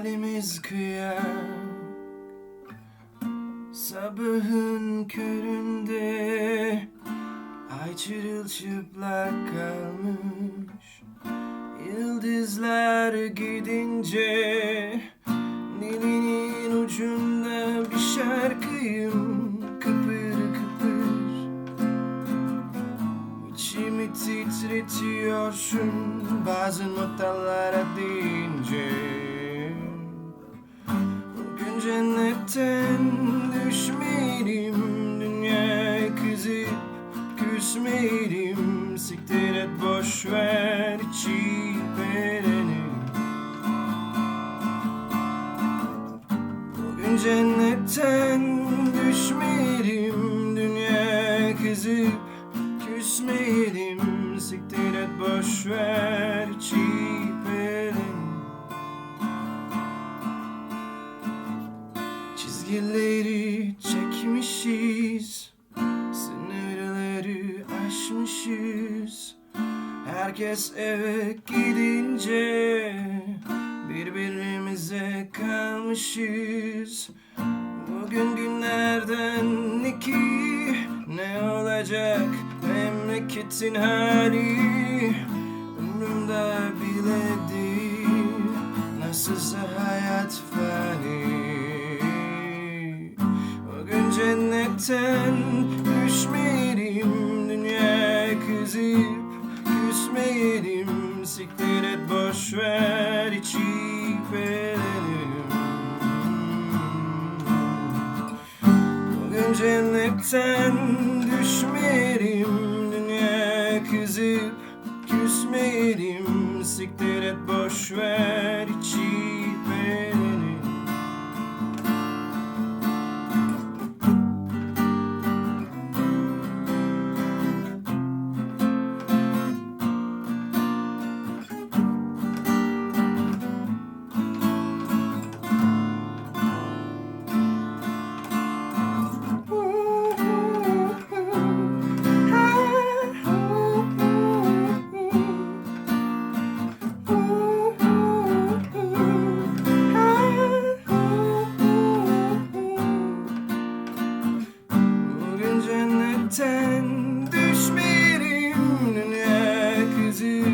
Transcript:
halimiz kıyak Sabahın köründe Ay çırılçıplak kalmış. Yıldızlar gidince Dilinin ucunda bir şarkıyım Kıpır kıpır. İçimi titretiyorsun bazı notalara deyince cennetten düşmeyelim Dünya kızıp küsmeyelim. Siktir et boş ver içip eğlenelim Bugün cennetten düşmeyelim Dünya kızıp küsmeyelim. Siktir et boş ver içip Çizgileri çekmişiz Sınırları aşmışız. Herkes eve gidince Birbirimize kalmışız. Bugün günlerden iki Ne olacak memleketin hali boş ver içip eğlenelim Bugün cennetten düşmeyelim Dünya kızıp küsmeyelim. Siktir et boş ver içip you.